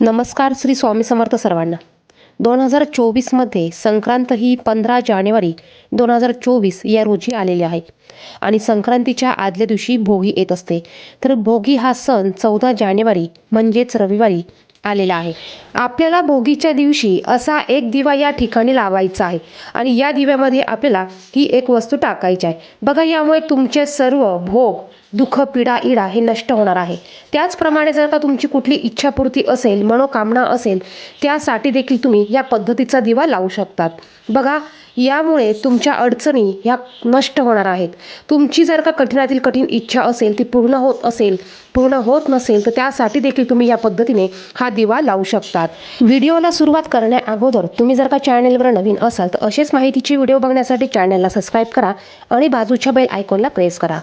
नमस्कार श्री स्वामी समर्थ सर्वांना. दोन हजार चोवीसमध्ये संक्रांत ही पंधरा जानेवारी दोन हजार चोवीस या रोजी आलेली आहे. आणि संक्रांतीच्या आदल्या दिवशी भोगी येत असते. तर भोगी हा सण चौदा जानेवारी म्हणजेच रविवारी आलेला आहे. आपल्याला भोगीच्या दिवशी असा एक दिवा या ठिकाणी लावायचा आहे. आणि या दिव्यामध्ये आपल्याला ही एक वस्तू टाकायची आहे. बघा यामुळे तुमचे सर्व भोग दुःख पीडा इडा हे नष्ट होणार आहे. त्याचप्रमाणे जर का तुमची कुठली इच्छापूर्ती असेल मनोकामना असेल त्यासाठी देखील तुम्ही या पद्धतीचा दिवा लावू शकतात. बघा यामुळे तुमच्या अडचणी ह्या नष्ट होणार आहेत. तुमची जर का कठीणातील कठीण इच्छा असेल ती पूर्ण होत असेल पूर्ण होत नसेल तर त्यासाठी देखील तुम्ही या पद्धतीने हा दिवा लावू शकतात. व्हिडिओला सुरुवात करण्या अगोदर तुम्ही जर का चॅनेलवर नवीन असाल तर असेच माहितीचे व्हिडिओ बघण्यासाठी चॅनलला सबस्क्राईब करा आणि बाजूच्या बेल आयकॉनला प्रेस करा.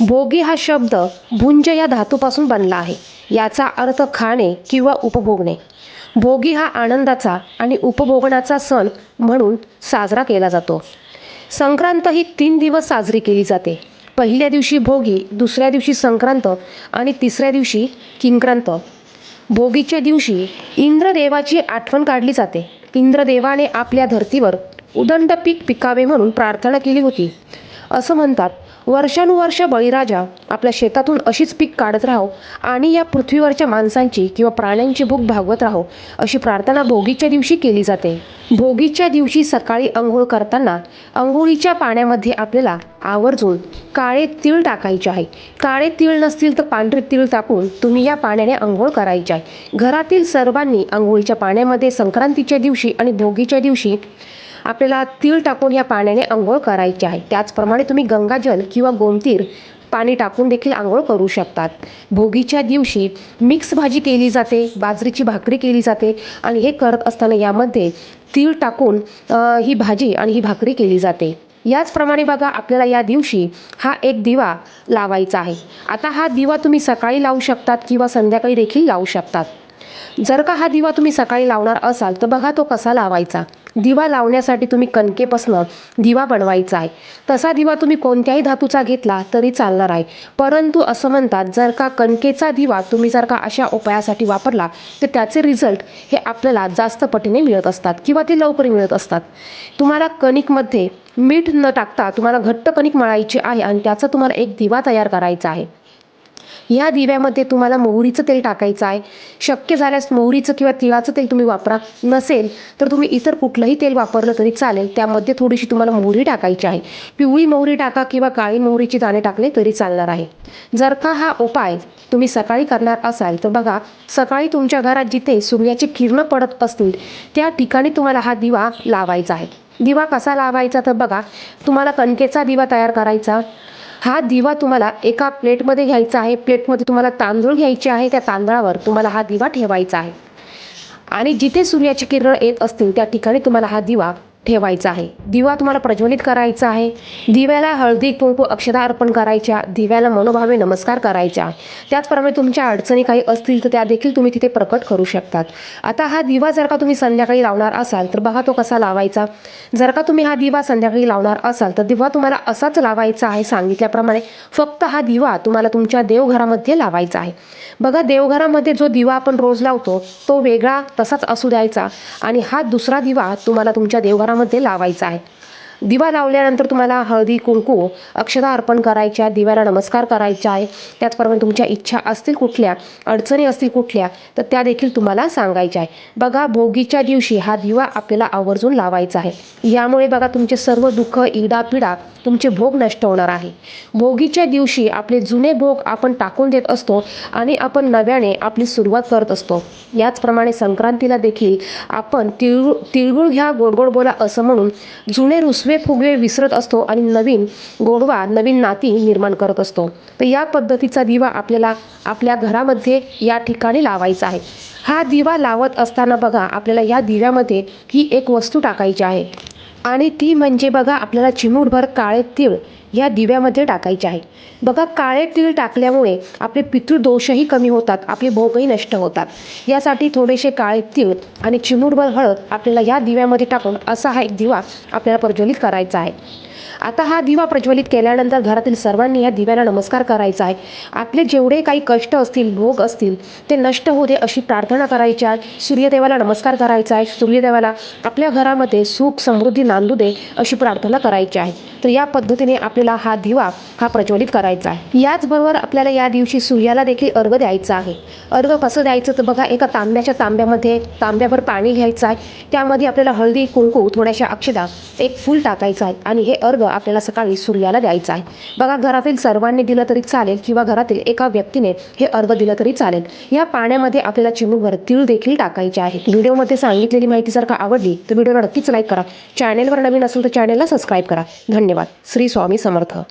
भोगी हा शब्द भुंज या धातूपासून बनला आहे. याचा अर्थ खाणे किंवा उपभोगणे. भोगी हा आनंदाचा आणि उपभोगण्याचा सण म्हणून साजरा केला जातो. संक्रांत ही तीन दिवस साजरी केली जाते. पहिल्या दिवशी भोगी दुसऱ्या दिवशी संक्रांत आणि तिसऱ्या दिवशी किंक्रांत. भोगीच्या दिवशी इंद्रदेवाची आठवण काढली जाते. इंद्रदेवाने आपल्या धर्तीवर उदंड पीक पिकावे म्हणून प्रार्थना केली होती. असं म्हणतात वर्षानुवर्ष बळीराजा आपल्या शेतातून अशीच पीक काढत राहो आणि या पृथ्वीवरच्या माणसांची किंवा प्राण्यांची भूक भागवत राहो अशी प्रार्थना भोगीच्या दिवशी केली जाते. भोगीच्या दिवशी सकाळी अंघोळ करताना अंघोळीच्या पाण्यामध्ये आपल्याला आवर्जून काळे तीळ टाकायचे आहे. काळे तीळ नसतील तर पांढरे तीळ टाकून तुम्ही या पाण्याने अंघोळ करायचे आहे. घरातील सर्वांनी आंघोळीच्या पाण्यामध्ये संक्रांतीच्या दिवशी आणि भोगीच्या दिवशी आपल्याला तीळ टाकून या पाण्याने आंघोळ करायची आहे. त्याचप्रमाणे तुम्ही गंगाजल किंवा गोमतीर पाणी टाकून देखील आंघोळ करू शकतात. भोगीच्या दिवशी मिक्स भाजी केली जाते बाजरीची भाकरी केली जाते आणि हे करत असताना यामध्ये तीळ टाकून ही भाजी आणि ही भाकरी केली जाते. याचप्रमाणे बघा आपल्याला या दिवशी हा एक दिवा लावायचा आहे. आता हा दिवा तुम्ही सकाळी लावू शकतात किंवा संध्याकाळी देखील लावू शकतात. जर का हा दिवा तुम्ही सकाळी लावणार असाल तर बघा तो कसा लावायचा. दिवा लावण्यासाठी तुम्ही कणकेपासनं दिवा बनवायचा आहे. तसा दिवा तुम्ही कोणत्याही धातूचा घेतला तरी चालणार आहे. परंतु असं म्हणतात जर का कणकेचा दिवा तुम्ही जर का अशा उपायासाठी वापरला तर त्याचे रिझल्ट हे आपल्याला जास्त पटीने मिळत असतात किंवा ते लवकर मिळत असतात. तुम्हाला कणिकमध्ये मीठ न टाकता तुम्हाला घट्ट कणिक मळायची आहे आणि त्याचा तुम्हाला एक दिवा तयार करायचा आहे. या दिव्यामध्ये तुम्हाला मोहरीचं तेल टाकायचं आहे. शक्य झाल्यास मोहरीचं किंवा तिळाचं तेल तुम्ही वापरा. नसेल तर तुम्ही इतर कुठलंही तेल वापरलं तरी चालेल. त्यामध्ये थोडीशी तुम्हाला मोहरी टाकायची आहे. पिवळी मोहरी टाका किंवा काळी मोहरीची दाणे टाकले तरी चालणार आहे. जर का हा उपाय तुम्ही सकाळी करणार असाल तर बघा सकाळी तुमच्या घरात जिथे सूर्याची किरणं पडत असतील त्या ठिकाणी तुम्हाला हा दिवा लावायचा आहे. दिवा कसा लावायचा? तर बघा तुम्हाला कणकेचा दिवा तयार करायचा. हा दिवा तुम्हाला एका प्लेटमध्ये घ्यायचा आहे. प्लेटमध्ये तुम्हाला तांदूळ घ्यायचे आहे. त्या तांदळावर तुम्हाला हा दिवा ठेवायचा आहे. आणि जिथे सूर्याची किरण येत असतील त्या ठिकाणी तुम्हाला हा दिवा ठेवायचा आहे. दिवा तुम्हाला प्रज्वलित करायचा आहे. दिव्याला हळदी कुंकू अक्षता अर्पण करायच्या. दिव्याला मनोभावे नमस्कार करायच्या त्याचप्रमाणे तुमच्या अडचणी काही असतील तर त्या देखील तुम्ही तिथे प्रकट करू शकतात. आता हा दिवा जर का तुम्ही संध्याकाळी लावणार असाल तर बघा तो कसा लावायचा. जर का तुम्ही हा दिवा संध्याकाळी लावणार असाल तर दिवा तुम्हाला असाच लावायचा आहे सांगितल्याप्रमाणे फक्त हा दिवा तुम्हाला तुमच्या देवघरामध्ये लावायचा आहे. बघा देवघरामध्ये जो दिवा आपण रोज लावतो तो वेगळा तसाच असू द्यायचा आणि हा दुसरा दिवा तुम्हाला तुमच्या देवघरामध्ये त्यामध्ये लावायचा आहे. दिवा लावल्यानंतर तुम्हाला हळदी कुंकू अक्षता अर्पण करायच्या दिव्याला नमस्कार करायचा आहे. त्याचप्रमाणे तुमच्या इच्छा असतील कुठल्या अडचणी असतील कुठल्या तर त्या देखील तुम्हाला सांगायच्या आहे. बघा भोगीच्या दिवशी हा दिवा आपल्याला आवर्जून लावायचा आहे. यामुळे बघा तुमचे सर्व दुःख इडापिडा तुमचे भोग नष्ट होणार आहे. भोगीच्या दिवशी आपले जुने भोग आपण टाकून देत असतो आणि आपण नव्याने आपली सुरुवात करत असतो. याचप्रमाणे संक्रांतीला देखील आपण तिळगुळ तिळगुळ घ्या गोड गोड बोला असं म्हणून जुने रुस फुगवे विसरत असतो आणि नवीन गोडवा नवीन नाती निर्माण करत असतो. तर या पद्धतीचा दिवा आपल्याला आपल्या घरामध्ये या ठिकाणी लावायचा आहे. हा दिवा लावत असताना बघा आपल्याला या दिव्यामध्ये ही एक वस्तू टाकायची आहे. आणि ती म्हणजे बघा आपल्याला चिमूटभर काळे तीळ ह्या दिव्यामध्ये टाकायचे आहे. बघा काळे तीळ टाकल्यामुळे आपले पितृदोषही कमी होतात आपले भोगही नष्ट होतात. यासाठी थोडेसे काळे तीळ आणि चिमूटभर हळद आपल्याला या दिव्यामध्ये टाकून असा हा एक दिवा आपल्याला प्रज्वलित करायचा आहे. आता हा दिवा प्रज्वलित केल्यानंतर घरातील सर्वांनी या दिव्याला नमस्कार करायचा आहे. आपले जेवढे काही कष्ट असतील भोग असतील ते नष्ट होऊ दे अशी प्रार्थना करायची आहे. सूर्यदेवाला नमस्कार करायचा आहे. सूर्यदेवाला आपल्या घरामध्ये सुख समृद्धी नांदू दे अशी प्रार्थना करायची आहे. तर या पद्धतीने आपल्याला हा दिवा हा प्रज्वलित करायचा आहे. याचबरोबर आपल्याला या दिवशी सूर्याला देखील अर्घ द्यायचा आहे. अर्घ कसं द्यायचं? तर बघा एका तांब्याच्या तांब्यामध्ये तांब्याभर पाणी घ्यायचं आहे. त्यामध्ये आपल्याला हळदी कुंकू थोड्याशा अक्षदा एक फूल टाकायचं आहे आणि हे अर्घ आपल्याला सकाळी सूर्याला द्यायचं आहे. बघा घरातील सर्वांनी दिलं तरी चालेल किंवा घरातील एका व्यक्तीने हे अर्घ दिलं तरी चालेल. या पाण्यामध्ये आपल्याला चिमूटभर तीळ देखील टाकायचे आहेत व्हिडिओमध्ये सांगितलेली माहिती जर का आवडली तर व्हिडिओला नक्कीच लाईक करा. चॅनेलवर नवीन असेल तर चॅनेलला सबस्क्राईब करा. धन्यवाद. श्री स्वामी समर्थ.